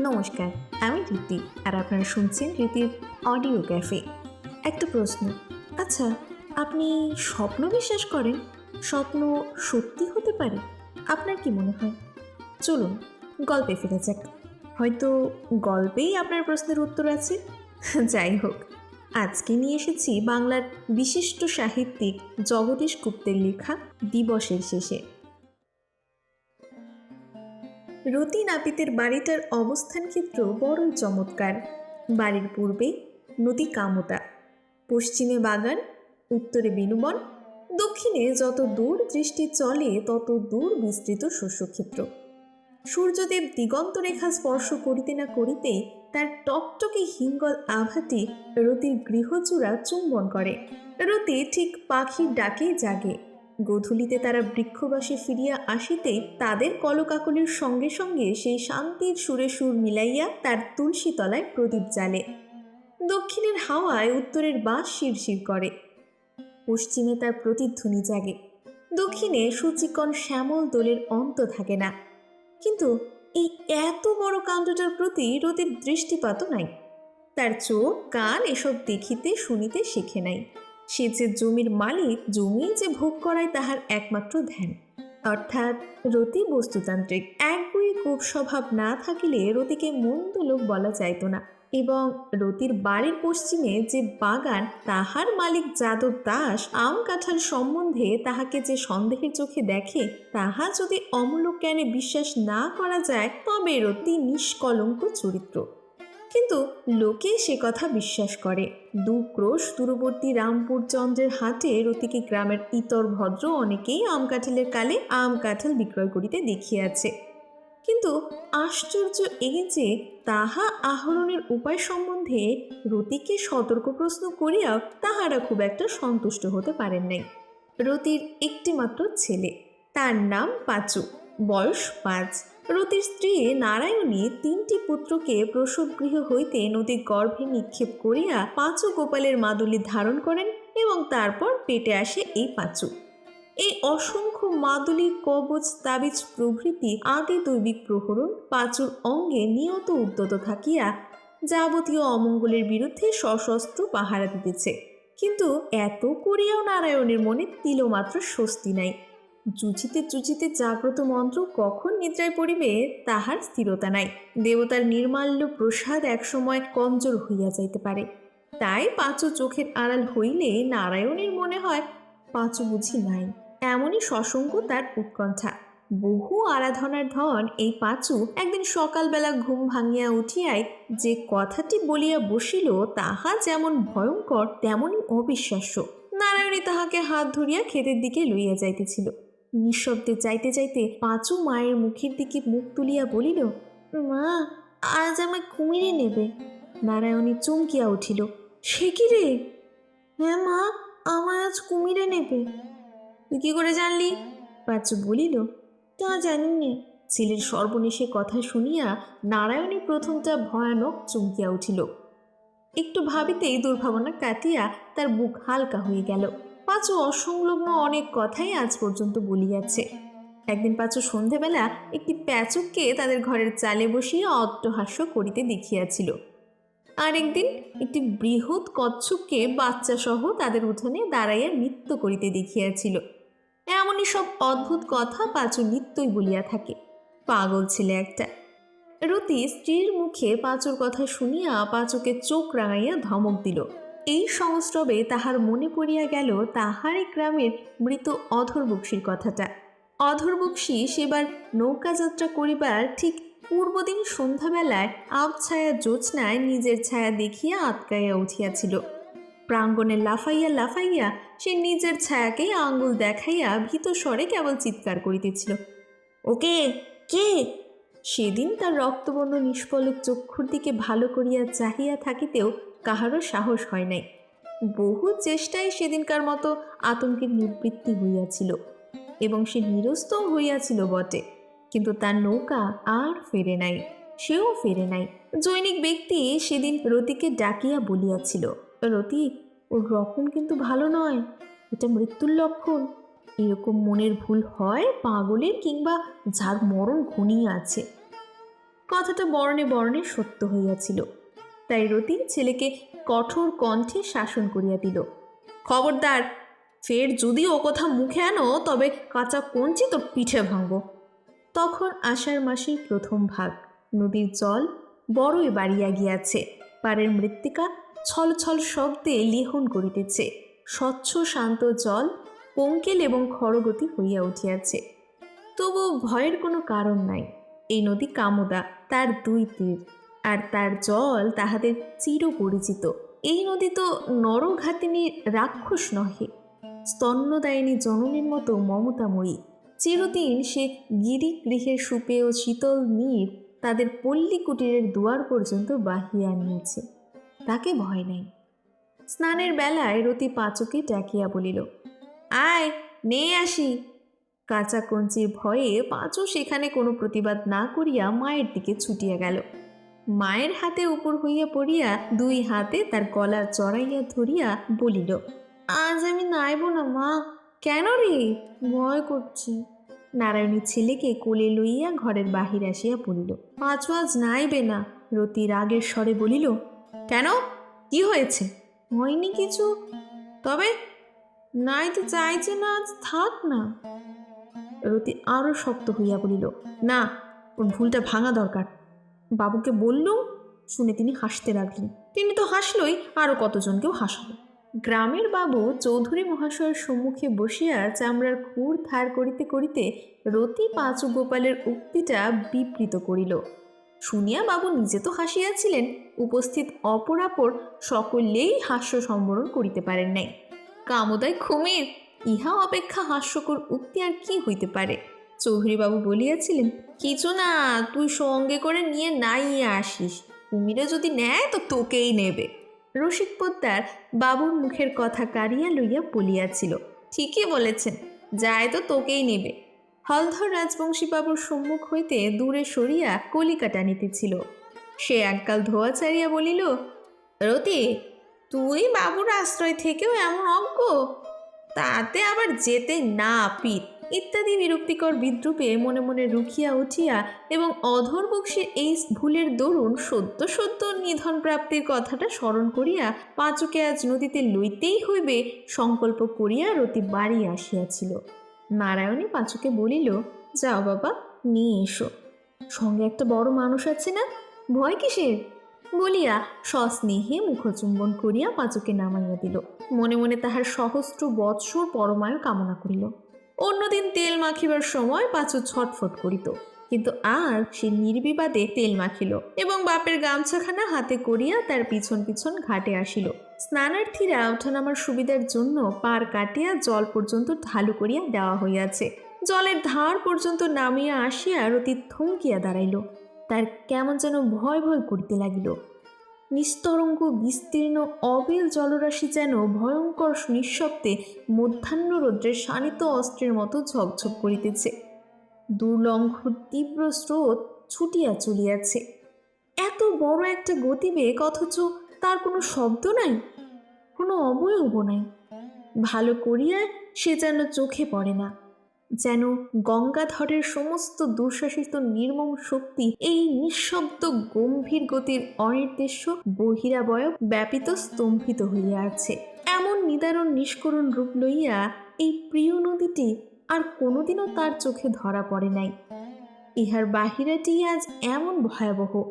নমস্কার, আমি রীতি আর আপনারা শুনছেন রীতির অডিও ক্যাফে একটা প্রশ্ন আচ্ছা আপনি স্বপ্ন বিশ্বাস করেন? স্বপ্ন সত্যি হতে পারে? আপনার কি মনে হয়? চলুন, গল্পে ফিরে যাক। হয়তো গল্পেই আপনার প্রশ্নের উত্তর আছে। যাই হোক, আজকে নিয়ে এসেছি বাংলার বিশিষ্ট সাহিত্যিক জগদীশ গুপ্তের লেখা দিবসের শেষে। রতি নাপিতের বাড়িটার অবস্থান ক্ষেত্র বড়ই চমৎকার। বাড়ির পূর্বে নদী কামতা, পশ্চিমে বাগান, উত্তরে বিনুবন দক্ষিণে যত দূর দৃষ্টি চলে তত দূর বিস্তৃত শস্যক্ষেত্র। সূর্যদেব দিগন্ত রেখা স্পর্শ করিতে না করিতেই তার টকটকে হিঙ্গল আভাটি রতির গৃহচূড়া চুম্বন করে। রতি ঠিক পাখির ডাকে জাগে। গোধূলিতে তারা বৃক্ষবাসে ফিরিয়া আসিতে তাদের কলকাকলির সঙ্গে সঙ্গে সেই শান্তির সুরে সুর মিলাইয়া তার তুলসী তলায় প্রদীপ জ্বালে। দক্ষিণের হাওয়ায় উত্তরের বাঁশ শিরশির করে। পশ্চিমে তার প্রতিধ্বনি জাগে। দক্ষিণে সূচিকণ শ্যামল দোলের অন্ত থাকে না। কিন্তু এই এত বড় কাণ্ডটার প্রতি রতির দৃষ্টিপাতও নাই। তার চোখ, কান এসব দেখিতে শুনিতে শিখে নাই। সে যে জমির মালিক, জমি যে ভোগ করায় তাহার একমাত্র ধ্যান। অর্থাৎ রতি বস্তুতান্ত্রিক। একগুই খুব স্বভাব না থাকিলে রতিকে মন্দ লোক বলা যাইত না। এবং রতির বাড়ির পশ্চিমে যে বাগান, তাহার মালিক যাদব দাস, আম কাঁঠাল সম্বন্ধে তাহাকে যে সন্দেহের চোখে দেখে, তাহা যদি অমূলক জ্ঞানে বিশ্বাস না করা যায়, তবে রতি নিষ্কলঙ্ক চরিত্র। কিন্তু লোকে সে কথা বিশ্বাস করে। দু ক্রোশ দূরবর্তী রামপুর চন্দ্রের হাটে রতিকে গ্রামের ইতর ভদ্র অনেকেই আম কাঁঠালের কালে আম কাঁঠাল বিক্রয় করিতে দেখিয়াছে। কিন্তু আশ্চর্য এই যে তাহা আহরণের উপায় সম্বন্ধে রতিকে সতর্ক প্রশ্ন করিয়া তাহারা খুব একটা সন্তুষ্ট হতে পারেন নাই। রতির একটিমাত্র ছেলে, তার নাম পাঁচু। বয়স পাঁচ। রতির স্ত্রী নারায়ণী তিনটি পুত্রকে প্রসবগৃহ হইতে নদীর গর্ভে নিক্ষেপ করিয়া পাঁচু গোপালের মাদুলি ধারণ করেন এবং তারপর পেটে আসে এই পাঁচু। এই অসংখ্য মাদুলি, কবচ, তাবিজ প্রভৃতি আদি দৈবিক প্রহরণ পাঁচুর অঙ্গে নিয়ত উদ্যত থাকিয়া যাবতীয় অমঙ্গলের বিরুদ্ধে সশস্ত্র পাহারা দিতেছে। কিন্তু এত করিয়াও নারায়ণের মনে তিলমাত্র স্বস্তি নাই। জুচিতে জুচিতে জাগ্রত মন্ত্র কখন নিদ্রায় পড়িবে তাহার স্থিরতা নাই। দেবতার নির্মাল্য প্রসাদ একসময় কমজোর হইয়া যাইতে পারে। তাই পাঁচু চোখের আড়াল হইলে নারায়ণের মনে হয় পাঁচু বুঝি নাই। এমনই সসঙ্গ তার উৎকণ্ঠা। বহু আরাধনার ধন এই পাঁচু একদিন সকালবেলা ঘুম ভাঙিয়া উঠিয়াই যে কথাটি বলিয়া বসিল তাহা যেমন ভয়ঙ্কর, তেমনই অবিশ্বাস্য। নারায়ণী তাহাকে হাত ধরিয়া ক্ষেতের দিকে লইয়া যাইতেছিল। নিঃশব্দে যাইতে যাইতে পাঁচু মায়ের মুখের দিকে মুখ তুলিয়া বলিল, মা, আজ আমায় কুমিরে নেবে। নারায়ণী চমকিয়া উঠিল, সে কি রে? হ্যাঁ মা, আমায় আজ কুমিরে নেবে। তুই কি করে জানলি? পাঁচু বলিল, তা জানি নে ছেলের সর্বনেশে কথা শুনিয়া নারায়ণী প্রথমটা ভয়ানক চমকিয়া উঠিল। একটু ভাবিতেই দুর্ভাবনা কাটিয়া তার বুক হালকা হয়ে গেল। পাঁচু অসংলগ্ন অনেক কথাই আজ পর্যন্ত বলিয়াছে। একদিন পাঁচু সন্ধেবেলা একটি প্যাচুককে তাদের ঘরের চালে বসিয়া অট্টহাস্য করিতে দেখিয়াছিল। আর একদিন একটি বৃহৎ কচ্ছপকে বাচ্চাসহ তাদের উঠোনে দাঁড়াইয়া নৃত্য করিতে দেখিয়াছিল। এমনই সব অদ্ভুত কথা পাঁচু নিত্যই বলিয়া থাকে। পাগল ছেলে একটা। রতি স্ত্রীর মুখে পাঁচুর কথা শুনিয়া পাঁচুকে চোখ রাঙাইয়া ধমক দিল। এই সংস্রবে তাহার মনে পড়িয়া গেল তাহারই গ্রামের মৃত অধর বক্সির কথাটা। অধর বক্সি সেবার নৌকাযাত্রা করিবার ঠিক পূর্বদিন সন্ধ্যাবেলায় আবছায়া জ্যোৎস্নায় নিজের ছায়া দেখিয়া আটকাইয়া উঠিয়াছিল। প্রাঙ্গণে লাফাইয়া লাফাইয়া সে নিজের ছায়াকেই আঙ্গুল দেখাইয়া ভীত স্বরে কেবল চিৎকার করিতেছিল। ওকে, কে? সেদিন তার রক্তবর্ণ নিষ্পলক চক্ষুর দিকে ভালো করিয়া চাহিয়া থাকিতেও কাহারও সাহস হয় নাই। বহু চেষ্টায় সেদিনকার মতো আতঙ্কের নিবৃত্তি হইয়াছিল এবং সে নিরস্তও হইয়াছিল বটে। কিন্তু তার নৌকা আর ফেরে নাই, সেও ফেরে নাই। জৈনিক ব্যক্তি সেদিন রতিকে ডাকিয়া বলিয়াছিল, রতি, ওর রকম কিন্তু ভালো নয়, এটা মৃত্যুর লক্ষণ। এরকম মনের ভুল হয় পাগলের কিংবা যার মরণ ঘনিয়ে আছে। কথাটা বর্ণে বর্ণে সত্য হইয়াছিল। তাই রতি ছেলেকে কঠোর কণ্ঠে শাসন করিয়া দিল। খবরদার, ফের যদি ও কথা মুখে আনো, তবে কাঁচা কঞ্চি তোর পিঠে ভাঙব। তখন আষাঢ় মাসের প্রথম ভাগ। নদীর জল বড়ই বাড়িয়া গিয়াছে। পাড়ের মৃত্তিকা ছল ছল শব্দে লিহন করিতেছে। স্বচ্ছ শান্ত জল পঙ্কেল এবং খড়গতি হইয়া উঠিয়াছে। তবু ভয়ের কোনো কারণ নাই। এই নদী কামদা, তার দুই তীর। আর তার জল তাহাদের চিরপরিচিত। এই নদী তো নরঘাতিনী রাক্ষস নহে। স্তন্যদায়িনী জননীর মতো মমতাময়ী। চিরদিন সে গিরি গৃহের সুপেয় শীতল নীর তাদের পল্লী কুটিরের দুয়ার পর্যন্ত বাহিয়া আনিয়াছে। তাকে ভয় নাই। স্নানের বেলায় রতি পাচকে ডাকিয়া বলিল, আয় নে আসি। কাঁচা কঞ্চির ভয়ে পাঁচও সেখানে কোনো প্রতিবাদ না করিয়া মায়ের দিকে ছুটিয়া গেল। মায়ের হাতে উপর হইয়া পড়িয়া দুই হাতে তার গলা চড়াইয়া ধরিয়া বলিল, আজ আমি নাইব না মা, কেন রে? ভয় করছি। নারায়ণী ছেলেকে কোলে লইয়া ঘরের বাহির আসিয়া পড়িল পাঁচু আজ নাইবে না। রতি রাগের স্বরে বলিল, কেন? কি হয়েছে? হয়নি কিছু? তবে নাই তো চাইছে না, আজ থাক না। রতি আরও শক্ত হইয়া বলিল, না, ওর ভুলটা ভাঙা দরকার। বাবুকে বললুম শুনে তিনি হাসতে লাগলেন। তিনি তো হাসলই আরও কতজনকেও হাসালো। গ্রামের বাবু চৌধুরী মহাশয়ের সম্মুখে বসিয়া চামড়ার খুর ধার করিতে করিতে রতি পাঁচু গোপালের উক্তিটা বিবৃত করিল। শুনিয়া বাবু নিজে তো হাসিয়াছিলেন, উপস্থিত অপরাপর সকলেই হাস্য সম্বরণ করিতে পারেন নাই। কামোদয় খুমির ইহা অপেক্ষা হাস্যকর উক্তি আর কি হইতে পারে? চৌধুরীবাবু বলিয়াছিলেন, কিছু না, তুই সঙ্গে করে নিয়ে নাইয়া আসিস। কুমিরে যদি নেয় তো তোকেই নেবে। রসিক পোদ্দার বাবুর মুখের কথা কাড়িয়া লইয়া বলিয়াছিল, ঠিকই বলেছেন, যায় তো তোকেই নেবে। হলধর রাজবংশী বাবুর সম্মুখ হইতে দূরে সরিয়া কলিকা টানিতেছিল সে এককাল ধোয়া ছাড়িয়া বলিল, রতি, তুই বাবুর আশ্রয় থেকেও এমন অজ্ঞ? তাতে আবার যেতে না পিত ইত্যাদি বিরক্তিকর বিদ্রুপে মনে মনে রুখিয়া উঠিয়া এবং অধর বক্সির এই ভুলের দরুন সদ্য সদ্য নিধন প্রাপ্তির কথাটা স্মরণ করিয়া পাঁচুকে আজ নদীতে লইতেই হইবে সংকল্প করিয়া রতি বাড়ি আসিয়াছিল। নারায়ণী পাঁচুকে বলিল, যাও বাবা, নিয়ে এসো। সঙ্গে একটা বড় মানুষ আছে না? ভয় কিসের? বলিয়া সস্নেহে মুখচুম্বন করিয়া পাঁচুকে নামাইয়া দিল। মনে মনে তাহার সহস্র বৎসর পরমায়ু কামনা করিল। অন্যদিন তেল মাখিবার সময় পাঁচু ছটফট করিত। কিন্তু আর সে নির্বিবাদে তেল মাখিল এবং বাপের গামছাখানা হাতে করিয়া তার পিছন পিছন ঘাটে আসিল। স্নানার্থীরা ওঠানামার সুবিধার জন্য পার কাটিয়া জল পর্যন্ত ঢালু করিয়া দেওয়া হইয়াছে। জলের ধার পর্যন্ত নামিয়া আসিয়া রতি থমকিয়া দাঁড়াইল। তার কেমন যেন ভয় ভয় করিতে লাগিল। নিস্তরঙ্গ, বিস্তীর্ণ, অবিল জলরাশি যেন ভয়ঙ্কর নিঃশব্দে মধ্যাহ্ন রৌদ্রের শানিত অস্ত্রের মতো ঝকঝক করিতেছে। দুর্লঙ্ঘ, তীব্র স্রোত ছুটিয়া চলিয়াছে। এত বড় একটা গতিবেগ অথচ তার কোনো শব্দ নাই, কোনো অবয়ব নাই। ভালো করিয়া সে যেন চোখে পড়ে না। যেন গঙ্গাধরের সমস্ত দুঃশাসিত নির্মম শক্তি এই নিঃশব্দ গম্ভীর গতির অনির্দেশ্য বহিরাবয় ব্যাপিত স্তম্ভিত হইয়া আছে। এমন নিদারুণ নিষ্করণ রূপ লইয়া এই প্রিয় নদীটি আর কোনোদিনও তার চোখে ধরা পড়ে নাই। ইহার বাহিরাটি আজ এমন ভয়াবহ।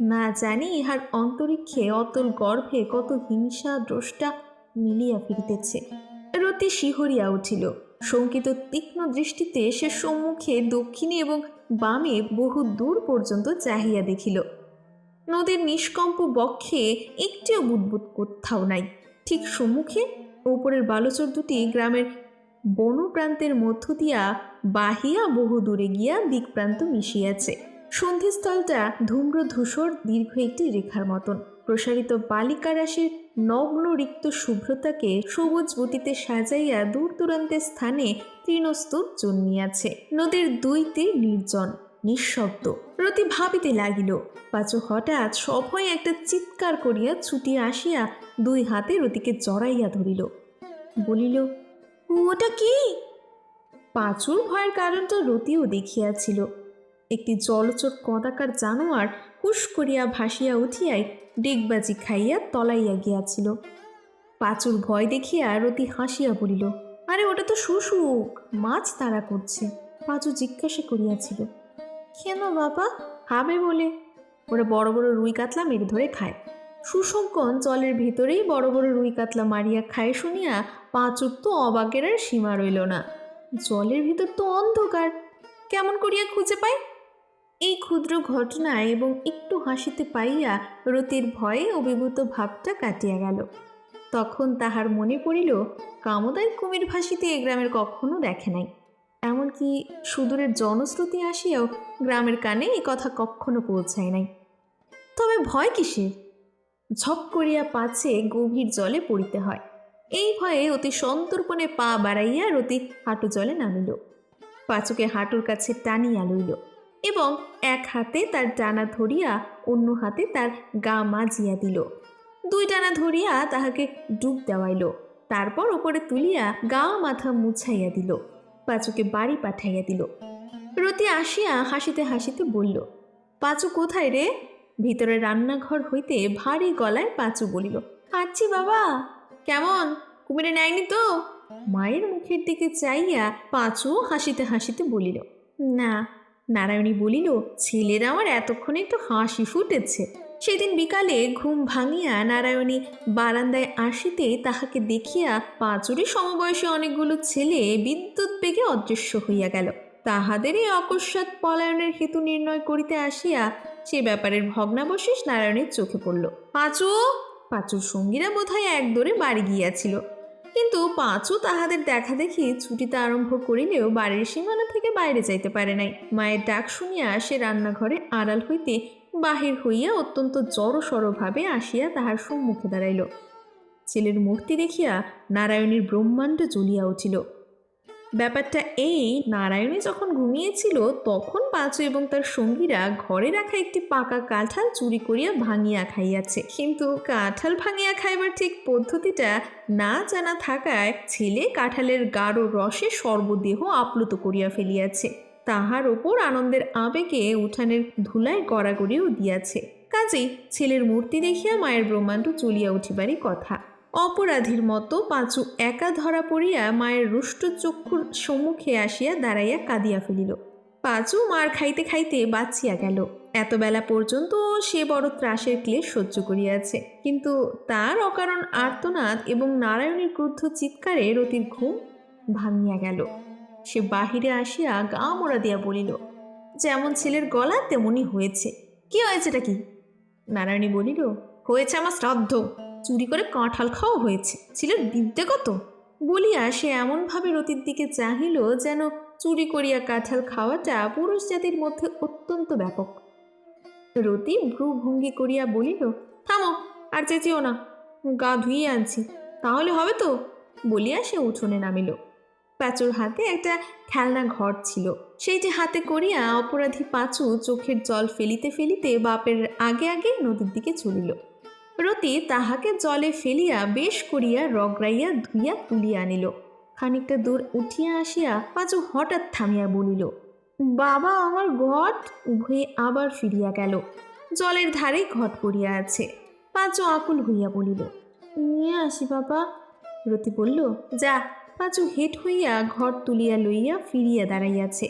না জানি ইহার অন্তরিক্ষে অতল গর্ভে কত হিংসা, দ্রষ্টা মিলিয়া ফিরিতেছে। রতি শিহরিয়া উঠিল। শঙ্কিত তীক্ষ্ণ দৃষ্টিতে সে সম্মুখে দক্ষিণে এবং বামে বহু দূর পর্যন্ত চাহিয়া দেখিল। নদীর নিষ্কম্প বক্ষে একটিও বুদবুদ কোথাও নাই। ঠিক সম্মুখে ওপরের বালুচর দুটি গ্রামের বনপ্রান্তের মধ্য দিয়া বাহিয়া বহু দূরে গিয়া দিকপ্রান্ত মিশিয়াছে। সন্ধিস্থলটা ধূম্র ধূসর দীর্ঘ একটি রেখার মতন। প্রসারিত বালিকা রাশির নগ্ন রিক্ত শুভ্রতাকে সবুজ বুটিতে সাজাইয়া দূর দূরান্তের স্থানে তৃণস্তূপ জন্মিয়াছে। নদীর দুই নির্জন, নিঃশব্দ। রতি ভাবিতে লাগিল, পাঁচু হঠাৎ সভয়ে একটা চিৎকার করিয়া ছুটিয়া আসিয়া দুই হাতে রতিকে জড়াইয়া ধরিল। বলিল, ওটা কি? পাঁচুর ভয়ের কারণটা রতিও দেখিয়াছিল। একটি জলচর কদাকার জানোয়ার হুশ করিয়া ভাসিয়া উঠিয়াই ডিগবাজি খাইয়া তলাইয়া গিয়াছিল। পাঁচুর ভয় দেখিয়া রতি হাসিয়া পড়িল, আরে, ওটা তো শুশুক, মাছ তারা করছে। পাঁচু জিজ্ঞাসা করিয়াছিল, কেন বাবা হবে বলে? ওরা বড় বড় রুই কাতলা মেরে ধরে খায়। সুশঙ্কন জলের ভিতরেই বড় বড় রুই কাতলা মারিয়া খায় শুনিয়া পাঁচুর তো অবাকের আর সীমা রইল না। জলের ভিতর তো অন্ধকার, কেমন করিয়া খুঁজে পায়? এই ক্ষুদ্র ঘটনা এবং একটু হাসিতে পাইয়া রতির ভয়ে অভিভূত ভাবটা কাটিয়া গেল। তখন তাহার মনে পড়িল, কামদাই কুমির ভাসিতে এ গ্রামের কখনো দেখে নাই। এমনকি সুদূরের জনশ্রুতি আসিয়াও গ্রামের কানে এই কথা কখনো পৌঁছায় নাই। তবে ভয় কিসের? ঝপ করিয়া পাছে গভীর জলে পড়িতে হয়। এই ভয়ে অতি সন্তর্পণে পা বাড়াইয়া রতি হাঁটু জলে নামিল। পাঁচুকে হাঁটুর কাছে টানিয়া লইল। এবং এক হাতে তার ডানা ধরিয়া অন্য হাতে তার গা মাজিয়া দিল। দুই টানা ধরিয়া তাহাকে ডুব দেওয়াইল। তারপর ওপরে তুলিয়া গা মাথা মুছাইয়া দিল। পাঁচুকে বাড়ি পাঠাইয়া দিল। রতি আসিয়া হাসিতে হাসিতে বলল, পাঁচু কোথায় রে? ভিতরে রান্নাঘর হইতে ভারী গলায় পাঁচু বলিল আচ্ছি বাবা। কেমন? কুমিরে নেয়নি তো? মায়ের মুখের দিকে চাইয়া পাঁচু হাসিতে হাসিতে বলিল, না নারায়ণী বলিল, ছেলের আমার এতক্ষণে একটু হাসি ফুটেছে। সেদিন বিকালে ঘুম ভাঙিয়া নারায়ণী বারান্দায় আসিতে তাহাকে দেখিয়া পাঁচুরি সমবয়সী অনেকগুলো ছেলে বিদ্যুৎ বেগে অদৃশ্য হইয়া গেল। তাহাদেরই অকস্মাৎ পলায়নের হেতু নির্ণয় করিতে আসিয়া সে ব্যাপারের ভগ্নাবশেষ নারায়ণের চোখে পড়ল। পাঁচু, পাঁচুর সঙ্গীরা বোধহয় এক দৌড়ে বাড়ি গিয়াছিল। কিন্তু পাঁচু তাহাদের দেখা দেখি ছুটিতে আরম্ভ করিলেও বাড়ির সীমানা থেকে বাইরে যাইতে পারে নাই। মায়ের ডাক শুনিয়া সে রান্নাঘরে আড়াল হইতে বাহির হইয়া অত্যন্ত জড়সড়ভাবে আসিয়া তাহার সম্মুখে দাঁড়াইল। ছেলের মূর্তি দেখিয়া নারায়ণীর ব্রহ্মাণ্ড জ্বলিয়া উঠিল। ব্যাপারটা এই নারায়ণী যখন ঘুমিয়েছিল, তখন পাঁচু এবং তার সঙ্গীরা ঘরে রাখা একটি পাকা কাঁঠাল চুরি করিয়া ভাঙিয়া খাইয়াছে। কিন্তু কাঁঠাল ভাঙিয়া খাইবার ঠিক পদ্ধতিটা না জানা থাকায় ছেলে কাঁঠালের গাঢ় রসে সর্বদেহ আপ্লুত করিয়া ফেলিয়াছে। তাহার ওপর আনন্দের আবেগে উঠানের ধুলায় গড়াগড়িও দিয়াছে। কাজেই ছেলের মূর্তি দেখিয়া মায়ের ব্রহ্মাণ্ড চলিয়া উঠিবারই কথা। অপরাধীর মতো পাঁচু একা ধরা পড়িয়া মায়ের রুষ্ট চক্ষুর সম্মুখে আসিয়া দাঁড়াইয়া কাঁদিয়া ফেলিল। পাঁচু মার খাইতে খাইতে বাঁচিয়া গেল। এত বেলা পর্যন্ত সে বড় ত্রাসের ক্লেশ সহ্য করিয়াছে। কিন্তু তার অকারণ আর্তনাদ এবং নারায়ণের ক্রুদ্ধ চিৎকারে রতির ঘুম ভাঙিয়া গেল। সে বাহিরে আসিয়া গা মোড়া দিয়া বলিল, যেমন ছেলের গলা তেমনই হয়েছে। কি হয়েছেটা কি? নারায়ণী বলিল, হয়েছে আমার শ্রাদ্ধ। চুরি করে কাঁঠাল খাওয়া হয়েছে। ছেলের বিদ্যে কত? বলিয়া সে এমনভাবে রতির দিকে চাহিল যেন চুরি করিয়া কাঁঠাল খাওয়াটা পুরুষ জাতির মধ্যে অত্যন্ত ব্যাপক। রতি ভ্রু ভঙ্গি করিয়া বলিল, থামো, আর চেঁচিও না, গা ধুইয়ে আনছি, তাহলে হবে তো? বলিয়া সে উঠোনে নামিল। পাঁচুর হাতে একটা খেলনা ঘর ছিল। সেইটি হাতে করিয়া অপরাধী পাঁচু চোখের জল ফেলিতে ফেলিতে বাপের আগে আগে নদীর দিকে চলিল। রতি তাহাকে জলে ফেলিয়া বেশ করিয়া রগড়াইয়া ধুইয়া তুলিয়া আনিল। খানিকটা দূর উঠিয়া আসিয়া পাঁচু হঠাৎ থামিয়া বলিল, বাবা, আমার ঘট! উভয়ে আবার ফিরিয়া গেল। জলের ধারে ঘট পড়িয়া আছে। পাঁচু আকুল হইয়া বলিল, নিয়ে আসি বাবা। রতি বলল, যা। পাঁচু হেট হইয়া ঘর তুলিয়া লইয়া ফিরিয়া দাঁড়াইয়াছে।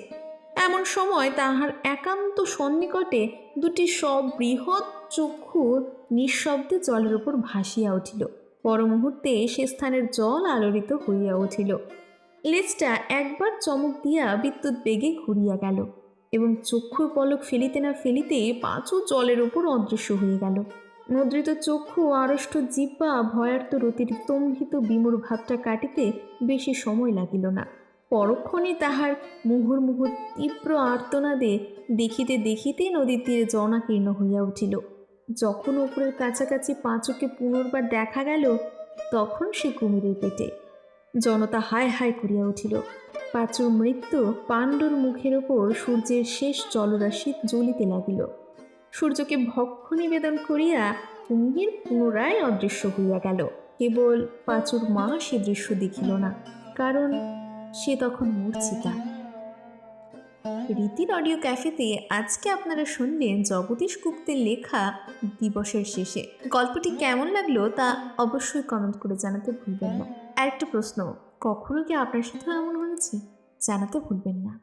এমন সময় তাহার একান্ত সন্নিকটে দুটি সব বৃহৎ চক্ষু নিঃশব্দে জলের উপর ভাসিয়া উঠিল। পর মুহূর্তে সে স্থানের জল আলোড়িত হইয়া উঠিল। লেজটা একবার চমক দিয়া বিদ্যুৎ বেগে ঘুরিয়া গেল এবং চক্ষুর পলক ফেলিতে না ফেলিতে পাঁচু জলের উপর অদৃশ্য হয়ে গেল। মুদ্রিত চক্ষু, আড়ষ্ট জিব্বা ভয়ার্ত রতির স্তম্ভিত বিমূর ভাবটা কাটিতে বেশি সময় লাগিল না। পরক্ষণে তাহার মুহুর্মুহু তীব্র আর্তনাদে দেখিতে দেখিতে নদীর তীরে জনাকীর্ণ হইয়া উঠিল। যখন ওপরের কাছাকাছি পাঁচুকে পুনর্বার দেখা গেল, তখন সে কুমিরের পেটে। জনতা হায় হায় করিয়া উঠিল। পাঁচুর মৃত্যু পাণ্ডুর মুখের ওপর সূর্যের শেষ জলরাশি জ্বলিতে লাগিল। সূর্যকে ভক্ষ নিবেদন করিয়া কুমির পুনরায় অদৃশ্য হইয়া গেল। কেবল পাঁচুর মা সে দৃশ্য দেখিল না, কারণ সে তখন মূর্ছিতা রীতির অডিও ক্যাফেতে আজকে আপনারা শুনলেন জগদীশ গুপ্তের লেখা দিবসের শেষে। গল্পটি কেমন লাগল তা অবশ্যই কমেন্ট করে জানাতে ভুলবেন না। আর একটা প্রশ্ন, কখনো কি আপনার সাথে এমন হয়েছে? জানাতে ভুলবেন না।